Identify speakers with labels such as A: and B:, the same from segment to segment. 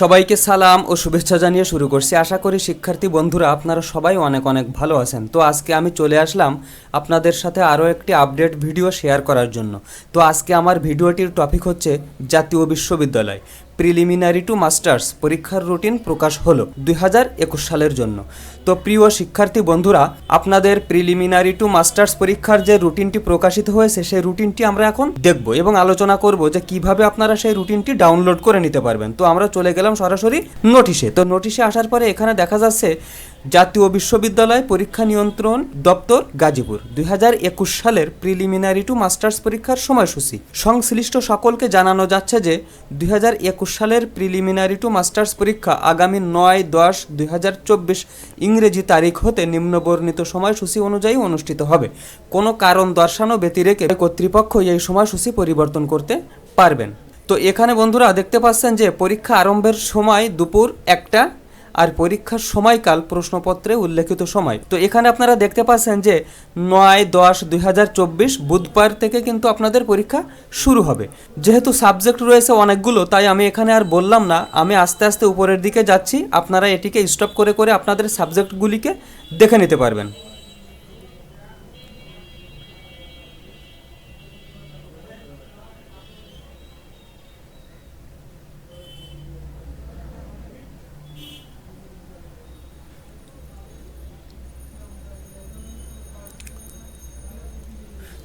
A: সবাইকে সালাম ও শুভেচ্ছা জানিয়ে শুরু করছি। আশা করি শিক্ষার্থী বন্ধুরা, আপনারা সবাই অনেক অনেক ভালো আছেন। তো আজকে আমি চলে আসলাম আপনাদের সাথে আরও একটি আপডেট ভিডিও শেয়ার করার জন্য। তো আজকে আমার ভিডিওটির টপিক হচ্ছে জাতীয় বিশ্ববিদ্যালয়। প্রিলিমিনারি টু মাস্টার্স পরীক্ষার রুটিন প্রকাশ হলো দু হাজার একুশ সালের জন্য। তো প্রিয় শিক্ষার্থী বন্ধুরা, আপনাদের প্রিলিমিনারি টু মাস্টার্স পরীক্ষার যে রুটিনটি প্রকাশিত হয়েছে, সেই রুটিনটি আমরা এখন দেখব এবং আলোচনা করব যে কীভাবে আপনারা সেই রুটিনটি ডাউনলোড করে নিতে পারবেন। তো আমরা চলে গেলাম সরাসরি নোটিশে। তো নোটিশে আসার পরে এখানে দেখা যাচ্ছে জাতীয় বিশ্ববিদ্যালয় পরীক্ষা নিয়ন্ত্রণ দপ্তর গাজীপুর। দুই হাজার একুশ সালের প্রিলিমিনারি টু মাস্টার্স পরীক্ষার সময়সূচি। সংশ্লিষ্ট সকলকে জানানো যাচ্ছে যে, দুই হাজার একুশ সালের প্রিলিমিনারি টু মাস্টার্স পরীক্ষা আগামী নয় দশ দুই ইংরেজি তারিখ হতে নিম্নবর্ণিত সময়সূচি অনুযায়ী অনুষ্ঠিত হবে। কোনো কারণ দর্শানো ব্যতিরেকে কর্তৃপক্ষ এই সময়সূচি পরিবর্তন করতে পারবেন। তো এখানে বন্ধুরা দেখতে পাচ্ছেন যে, পরীক্ষা আরম্ভের সময় দুপুর একটা আর পরীক্ষার সময়কাল প্রশ্নপত্রে উল্লেখিত সময়। তো এখানে আপনারা দেখতে পাচ্ছেন যে নয় দশ দুই বুধবার থেকে কিন্তু আপনাদের পরীক্ষা শুরু হবে। যেহেতু সাবজেক্ট রয়েছে অনেকগুলো, তাই আমি এখানে আর বললাম না। আমি আস্তে আস্তে উপরের দিকে যাচ্ছি। আপনারা এটিকে স্টপ করে করে আপনাদের সাবজেক্টগুলিকে দেখে নিতে পারবেন।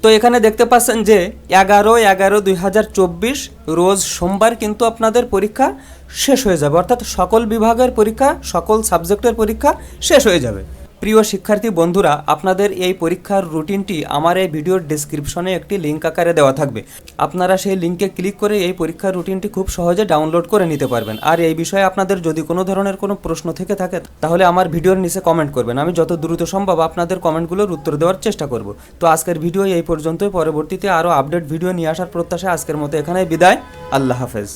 A: তো এখানে দেখতে পাচ্ছেন যে এগারো এগারো, দুই রোজ সোমবার কিন্তু আপনাদের পরীক্ষা শেষ হয়ে যাবে। অর্থাৎ সকল বিভাগের পরীক্ষা, সকল সাবজেক্টের পরীক্ষা শেষ হয়ে যাবে। প্রিয় শিক্ষার্থী বন্ধুরা, আপনাদের এই পরীক্ষার রুটিনটি আমার এই ভিডিওর ডিসক্রিপশনে একটি লিঙ্ক আকারে দেওয়া থাকবে। আপনারা সেই লিঙ্কে ক্লিক করে এই পরীক্ষার রুটিনটি খুব সহজে ডাউনলোড করে নিতে পারবেন। আর এই বিষয়ে আপনাদের যদি কোনো ধরনের কোনো প্রশ্ন থেকে থাকে, তাহলে আমার ভিডিওর নিচে কমেন্ট করবেন। আমি যত দ্রুত সম্ভব আপনাদের কমেন্টগুলোর উত্তর দেওয়ার চেষ্টা করব। তো আজকের ভিডিও এই পর্যন্তই। পরবর্তীতে আরও আপডেট ভিডিও নিয়ে আসার প্রত্যাশা আজকের মতো এখানে বিদায়। আল্লাহ হাফেজ।